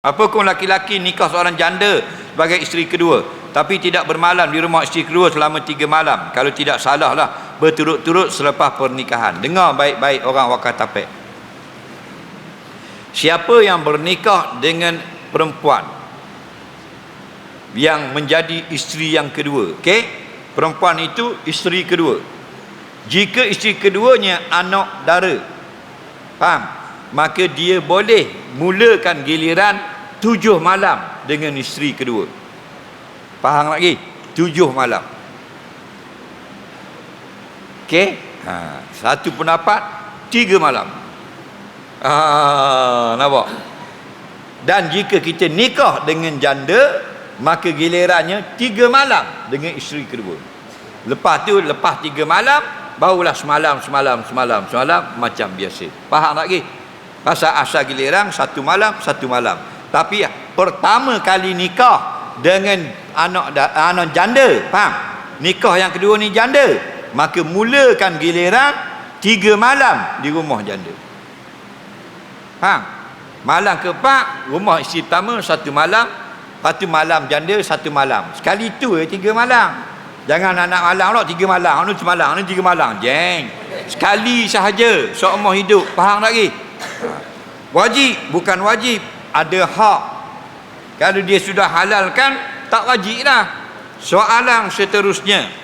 Apapun laki-laki nikah seorang janda sebagai isteri kedua? Tapi tidak bermalam di rumah isteri kedua selama tiga malam. Kalau tidak salah lah berturut-turut selepas pernikahan. Dengar baik-baik orang wakatapek siapa yang bernikah dengan perempuan yang menjadi isteri yang kedua? Okey? Perempuan itu isteri kedua. Jika isteri keduanya anak dara faham? Maka dia boleh mulakan giliran tujuh malam dengan isteri kedua. Faham lagi? Tujuh malam. Okey? Ha, satu pendapat tiga malam. Ah, nampak? Dan jika kita nikah dengan janda maka gilirannya tiga malam dengan isteri kedua. Lepas tu lepas tiga malam barulah semalam semalam semalam semalam macam biasa. Faham lagi? Pasal asal giliran satu malam satu malam tapi pertama kali nikah dengan anak anak janda faham? Nikah yang kedua ni janda. Maka mulakan giliran tiga malam di rumah janda. Faham? Malam keempat rumah isteri pertama satu malam. Satu malam janda satu malam. Sekali tu eh tiga malam. Jangan anak malam pula tiga malam. Ni semalam ni tiga malam. Jeng. Sekali sahaja seumur hidup. Faham lagi wajib bukan wajib ada hak. Kalau dia sudah halalkan tak wajib lah soalan seterusnya